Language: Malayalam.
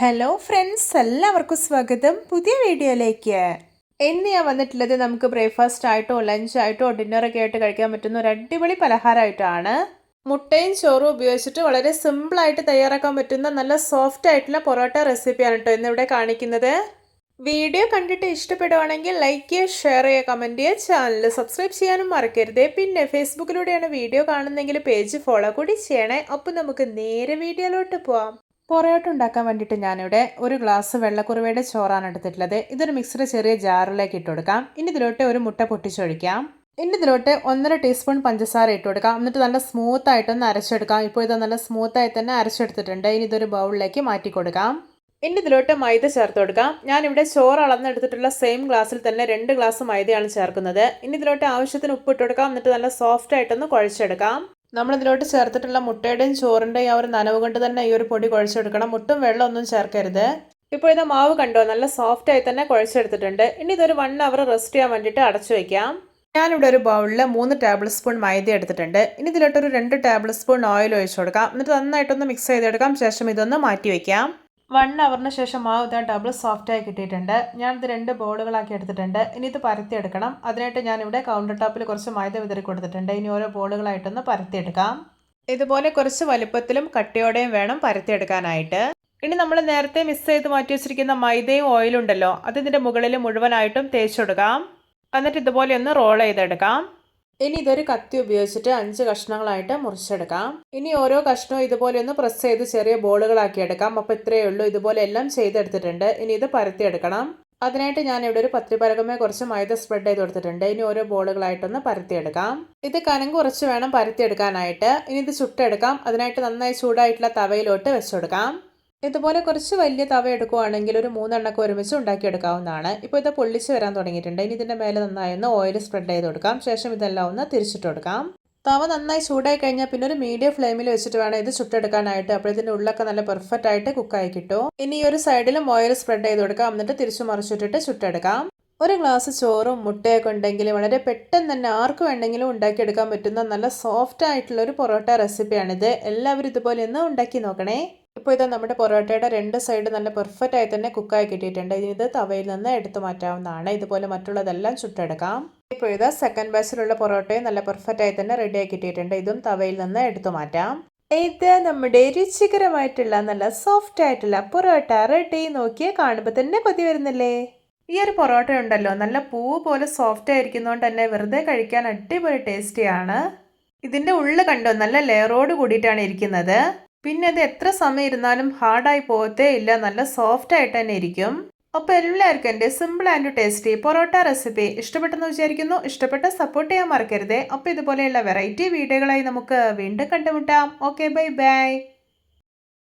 ഹലോ ഫ്രണ്ട്സ് എല്ലാവർക്കും സ്വാഗതം. പുതിയ വീഡിയോയിലേക്ക്. ഞാൻ വന്നിട്ടുള്ളത് നമുക്ക് ബ്രേക്ക്ഫാസ്റ്റ് ആയിട്ടോ ലഞ്ച് ആയിട്ടോ ഡിന്നറൊക്കെ ആയിട്ട് കഴിക്കാൻ പറ്റുന്ന ഒരു അടിപൊളി പലഹാരമായിട്ടാണ്. മുട്ടയും ചോറും ഉപയോഗിച്ചിട്ട് വളരെ സിമ്പിളായിട്ട് തയ്യാറാക്കാൻ പറ്റുന്ന നല്ല സോഫ്റ്റ് ആയിട്ടുള്ള പൊറോട്ട റെസിപ്പിയാണ് കേട്ടോ ഇന്നിവിടെ കാണിക്കുന്നത്. വീഡിയോ കണ്ടിട്ട് ഇഷ്ടപ്പെടുവാണെങ്കിൽ ലൈക്ക് ചെയ്യുക ഷെയർ ചെയ്യുക കമന്റ് ചെയ്യുക ചാനൽ സബ്സ്ക്രൈബ് ചെയ്യാനും മറക്കരുത്. പിന്നെ ഫേസ്ബുക്കിലൂടെയാണ് വീഡിയോ കാണുന്നതെങ്കിൽ പേജ് ഫോളോ കൂടി ചെയ്യണേ. അപ്പോൾ നമുക്ക് നേരെ വീഡിയോയിലോട്ട് പോവാം. പൊറോട്ട ഉണ്ടാക്കാൻ വേണ്ടിയിട്ട് ഞാനിവിടെ ഒരു ഗ്ലാസ് വെള്ളക്കുറുവയുടെ ചോറാണ് എടുത്തിട്ടുള്ളത്. ഇതൊരു മിക്സിയുടെ ചെറിയ ജാറിലേക്ക് ഇട്ട് കൊടുക്കാം. ഇനി ഇതിലോട്ട് ഒരു മുട്ട പൊട്ടിച്ചൊഴിക്കാം. ഇനി ഇതിലോട്ട് ഒന്നര ടീസ്പൂൺ പഞ്ചസാര ഇട്ട് കൊടുക്കാം. എന്നിട്ട് നല്ല സ്മൂത്ത് ആയിട്ടൊന്ന് അരച്ചെടുക്കാം. ഇപ്പോൾ ഇത് നല്ല സ്മൂത്തായി തന്നെ അരച്ചെടുത്തിട്ടുണ്ട്. ഇനി ഇതൊരു ബൗളിലേക്ക് മാറ്റി കൊടുക്കാം. ഇനി ഇതിലോട്ട് മൈദ ചേർത്ത് കൊടുക്കാം. ഞാനിവിടെ ചോറ് അളന്നെടുത്തിട്ടുള്ള സെയിം ഗ്ലാസ്സിൽ തന്നെ രണ്ട് ഗ്ലാസ് മൈദയാണ് ചേർക്കുന്നത്. ഇനി ഇതിലോട്ട് ആവശ്യത്തിന് ഉപ്പ് ഉപ്പിട്ട് കൊടുക്കാം. എന്നിട്ട് നല്ല സോഫ്റ്റ് ആയിട്ടൊന്ന് കുഴച്ചെടുക്കാം. നമ്മൾ ഇതിലോട്ട് ചേർത്തിട്ടുള്ള മുട്ടയുടെയും ചോറിന്റെയും ആ ഒരു നനവ് കൊണ്ട് തന്നെ ഈ ഒരു പൊടി കുഴച്ചെടുക്കണം. മുട്ടും വെള്ളം ഒന്നും ചേർക്കരുത്. ഇപ്പോൾ ഇത് മാവ് കണ്ടോ? നല്ല സോഫ്റ്റ് ആയി തന്നെ കുഴച്ചെടുത്തിട്ടുണ്ട്. ഇനി ഇതൊരു വൺ അവർ റെസ്റ്റ് ചെയ്യാൻ വേണ്ടിയിട്ട് അടച്ചു വയ്ക്കാം ഞാനിവിടെ ഒരു ബൗളിൽ മൂന്ന് ടേബിൾ സ്പൂൺ മൈദ എടുത്തിട്ടുണ്ട്. ഇനി ഇതിലോട്ടൊരു രണ്ട് ടേബിൾ സ്പൂൺ ഓയിൽ ഒഴിച്ചു കൊടുക്കാം. എന്നിട്ട് നന്നായിട്ടൊന്ന് മിക്സ് ചെയ്തെടുക്കാം. ശേഷം ഇതൊന്ന് മാറ്റി വയ്ക്കാം വൺ അവറിന് ശേഷം മാവ് ഇതാ ഡബിൾ സോഫ്റ്റ് ആയി കിട്ടിയിട്ടുണ്ട്. ഞാനിത് രണ്ട് ബോളുകളാക്കി എടുത്തിട്ടുണ്ട്. ഇനി ഇത് പരത്തിയെടുക്കണം. അതിനായിട്ട് ഞാനിവിടെ കൗണ്ടർ ടോപ്പിൽ കുറച്ച് മൈദ വിതറി കൊടുത്തിട്ടുണ്ട്. ഇനി ഓരോ ബോളുകളായിട്ടൊന്ന് പരത്തിയെടുക്കാം. ഇതുപോലെ കുറച്ച് വലുപ്പത്തിലും കട്ടിയോടെയും വേണം പരത്തിയെടുക്കാനായിട്ട്. ഇനി നമ്മൾ നേരത്തെ മിക്സ് ചെയ്ത് മാറ്റി വെച്ചിരിക്കുന്ന മൈദയും ഓയിലുണ്ടല്ലോ അത് ഇതിന്റെ മുകളിൽ മുഴുവനായിട്ടും തേച്ചെടുക്കാം എന്നിട്ട് ഇതുപോലെ ഒന്ന് റോൾ ചെയ്തെടുക്കാം. ഇനി ഇതൊരു കത്തി ഉപയോഗിച്ചിട്ട് അഞ്ച് കഷ്ണങ്ങളായിട്ട് മുറിച്ചെടുക്കാം. ഇനി ഓരോ കഷ്ണവും ഇതുപോലെ ഒന്ന് പ്രസ് ചെയ്ത് ചെറിയ ബോളുകളാക്കി എടുക്കാം. അപ്പോൾ ഇത്രയേ ഉള്ളൂ. ഇതുപോലെ എല്ലാം ചെയ്തെടുത്തിട്ടുണ്ട്. ഇനി ഇത് പരത്തിയെടുക്കണം. അതിനായിട്ട് ഞാൻ ഇവിടെ ഒരു പത്രി പരകമേ കുറച്ച് മൈദ സ്പ്രെഡ് ചെയ്ത് കൊടുത്തിട്ടുണ്ട്. ഇനി ഓരോ ബോളുകളായിട്ടൊന്ന് പരത്തിയെടുക്കാം. ഇത് കനം കുറച്ച് വേണം പരത്തിയെടുക്കാനായിട്ട്. ഇനി ഇത് ചുട്ടെടുക്കാം. അതിനായിട്ട് നന്നായി ചൂടായിട്ടുള്ള തവയിലോട്ട് വെച്ചെടുക്കാം. ഇതുപോലെ കുറച്ച് വലിയ തവ എടുക്കുവാണെങ്കിൽ ഒരു മൂന്നെണ്ണൊക്കെ ഒരുമിച്ച് ഉണ്ടാക്കിയെടുക്കാവുന്നതാണ്. ഇപ്പോൾ ഇത് പൊള്ളിച്ച് വരാൻ തുടങ്ങിയിട്ടുണ്ട്. ഇനി ഇതിന്റെ മേലെ നന്നായി ഒന്ന് ഓയിൽ സ്പ്രെഡ് ചെയ്ത് കൊടുക്കാം. ശേഷം ഇതെല്ലാം ഒന്ന് തിരിച്ചിട്ട് കൊടുക്കാം. തവ നന്നായി ചൂടായി കഴിഞ്ഞാൽ പിന്നെ ഒരു മീഡിയം ഫ്ലെയിമിൽ വെച്ചിട്ട് വേണം ഇത് ചുട്ടെടുക്കാനായിട്ട്. അപ്പോൾ ഇതിന്റെ ഉള്ളൊക്കെ നല്ല പെർഫെക്റ്റ് ആയിട്ട് കുക്കായി കിട്ടും. ഇനി ഈ ഒരു സൈഡിലും ഓയിൽ സ്പ്രെഡ് ചെയ്ത് കൊടുക്കാം. എന്നിട്ട് തിരിച്ചു മറിച്ചിട്ടിട്ട് ചുട്ടെടുക്കാം. ഒരു ഗ്ലാസ് ചോറും മുട്ടയൊക്കെ ഉണ്ടെങ്കിൽ വളരെ പെട്ടെന്ന് തന്നെ ആർക്ക് വേണമെങ്കിലും ഉണ്ടാക്കിയെടുക്കാൻ പറ്റുന്ന നല്ല സോഫ്റ്റ് ആയിട്ടുള്ള ഒരു പൊറോട്ട റെസിപ്പിയാണിത് എല്ലാവരും ഇതുപോലെ ഒന്ന് ഉണ്ടാക്കി നോക്കണേ. ഇപ്പോൾ ഇത് നമ്മുടെ പൊറോട്ടയുടെ രണ്ട് സൈഡ് നല്ല പെർഫെക്റ്റ് ആയി തന്നെ കുക്കായി കിട്ടിയിട്ടുണ്ട്. ഇനി ഇത് തവയിൽ നിന്ന് എടുത്തു മാറ്റാവുന്നതാണ്. ഇതുപോലെ മറ്റുള്ളതെല്ലാം ചുട്ടെടുക്കാം. ഇപ്പോൾ ഇത് സെക്കൻഡ് ബാച്ചിലുള്ള പൊറോട്ടയും നല്ല പെർഫെക്റ്റ് ആയി തന്നെ റെഡിയായി കിട്ടിയിട്ടുണ്ട്. ഇതും തവയിൽ നിന്ന് എടുത്തു മാറ്റാം. ഇത് നമ്മുടെ രുചികരമായിട്ടുള്ള നല്ല സോഫ്റ്റ് ആയിട്ടുള്ള പൊറോട്ട റെഡി നോക്കിയാൽ കാണുമ്പോൾ തന്നെ കൊതി വരുന്നില്ലേ? ഈ ഒരു പൊറോട്ട ഉണ്ടല്ലോ നല്ല പൂ പോലെ സോഫ്റ്റ് ആയിരിക്കുന്നതുകൊണ്ട് തന്നെ വെറുതെ കഴിക്കാൻ അടിപൊളി ടേസ്റ്റിയാണ് ഇതിന്റെ ഉള്ളിൽ കണ്ടോ നല്ല ലെയറോട് കൂടിയിട്ടാണ് ഇരിക്കുന്നത്. പിന്നെ അത് എത്ര സമയം ഇരുന്നാലും ഹാർഡായി പോകത്തേ ഇല്ല. നല്ല സോഫ്റ്റ് ആയിട്ട് തന്നെ ഇരിക്കും. അപ്പോൾ എല്ലാവർക്കും എന്റെ simple and tasty porotta recipe ഇഷ്ടപ്പെട്ടെന്ന് വിചാരിക്കുന്നു. ഇഷ്ടപ്പെട്ട സപ്പോർട്ട് ചെയ്യാൻ മറക്കരുതേ. അപ്പോൾ ഇതുപോലെയുള്ള വെറൈറ്റി വീഡിയോകളായി നമുക്ക് വീണ്ടും കണ്ടുമുട്ടാം. Okay bye bye